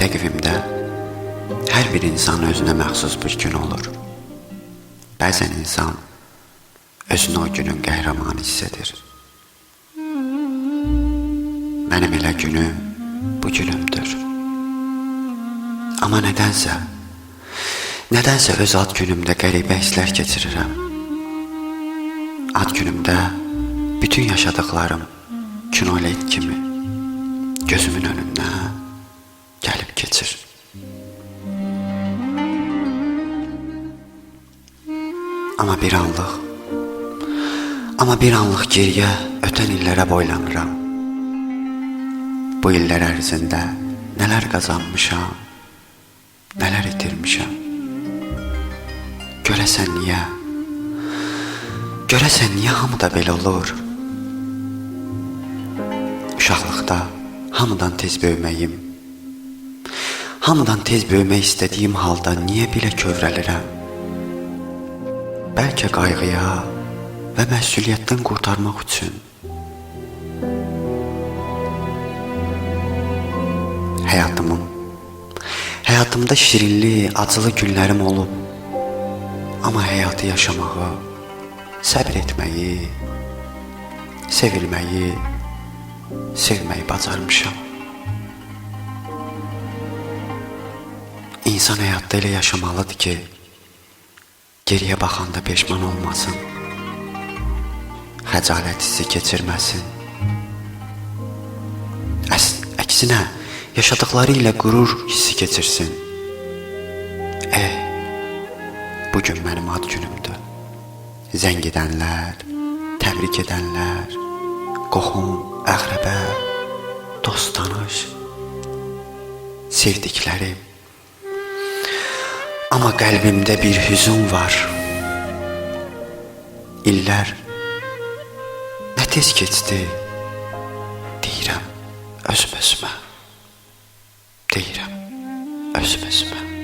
Təqvimdə hər bir insan özünə məxsus bir gün olur. Bəzən insan özünü o günün qəhrəmanı hiss edir. Mənim elə günüm bu günümdür. Amma nədənsə, nədənsə öz ad günümdə qəribə hisslər keçirirəm. Ad günümdə bütün yaşadıklarım kinolet kimi gözümün önündən gəlib keçir. Amma bir anlıq, amma bir anlıq geriyə ötən illərə boylanıram. Bu illər ərzində nələr qazanmışam, nələr itirmişəm. Görəsən niyə? Görəsən niyə hamıda belə olur? Uşaqlıqda hamıdan tez böyüməyim, hamıdan tez böyümək istədiyim halda niyə belə kövrəlirəm? Bəlkə qayğıya və məsuliyyətdən qurtarmaq üçün. Həyatımın, həyatımda şirinli, acılı günlərim olub. Amma həyatı yaşamağı, səbr etməyi, sevilməyi, sevməyi bacarmışam. İnsan həyatda elə yaşamalıdır ki, geriyə baxanda peşman olmasın. Xəcalət hissi keçirməsin. Əs əksinə, yaşadıkları ilə qürur hissi keçirsin. Bugün mənim ad günümdür. Zəng edənlər, təbrik edənlər, qohum, əqrəbə, dost tanış, sevdiklərim. Amma qəlbimdə bir hüzün var. İllər nə tez keçdi, deyirəm özüm özümə. Deyirəm özüm özümə.